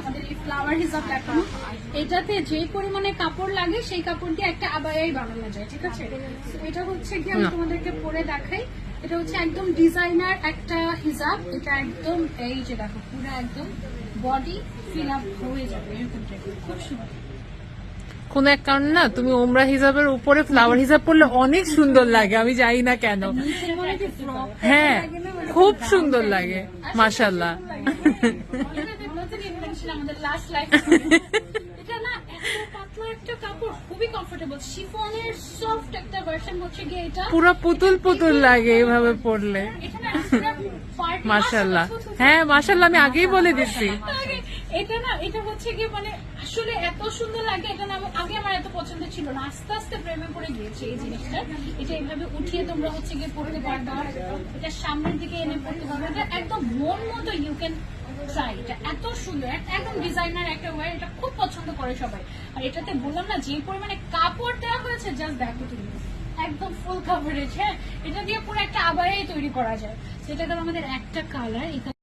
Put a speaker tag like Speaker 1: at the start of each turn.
Speaker 1: আমাদের এই ফ্লাওয়ার হিসাব দেখানো এটাতে যে পরিমাণে কাপড় লাগে সেই কাপড় দিয়ে একটা আবায়াই বানানো যায় ঠিক আছে? এটা হচ্ছে কি আমি তোমাদেরকে পরে দেখাই। এটা হচ্ছে একদম ডিজাইনার একটা হিজাব এটা একদম এই যে দেখো পুরো একদম বডি ফিল আপ হয়ে যাবে এরকম খুব সুন্দর।
Speaker 2: কোন এক কারণে না তুমি ওমরা হিসাবের উপরে ফ্লাওয়ার হিসাব পরলে অনেক সুন্দর লাগে আমি জানি না কেন।
Speaker 1: হয়
Speaker 2: হ্যাঁ খুব সুন্দর লাগে মাশাল্লাহ
Speaker 1: আমাদের লাস্ট লাইফ এটা না এত পাতলা একটা কাপড় খুবই কমফোর্টেবল শিফনের সফট একটা ভার্সন হচ্ছে গিয়ে এটা।
Speaker 2: পুরো পুতুল পুতুল লাগে এইভাবে পরলে। মাশাল্লাহ হ্যাঁ মাশাল্লাহ আমি আগেই বলে দিচ্ছি।
Speaker 1: এটা না এটা হচ্ছে গিয়ে মানে আসলে এত সুন্দর লাগে এটা না আগে আমার এত পছন্দ ছিল না। আস্তে আস্তে প্রেমে পড়ে গিয়েছে এই জিনিসটা। এটা এইভাবে উঠিয়ে তোমরা হচ্ছে গিয়ে পড়তে পারবে। এটা সামনের দিকে এনে পড়তে পারবে। এটা একদম মন মতো ইউ ক্যান ট্রাই এটা এত সুন্দর, একদম ডিজাইনার একটা এটা খুব পছন্দ করে সবাই। আর এটাতে বললাম না, যে কাপড় দেওয়া হয়েছে জাস্ট একদম ফুল কাভারেজ হ্যাঁ? এটা দিয়ে পুরো একটা তৈরি করা যায়। সেটা আমাদের একটা কালার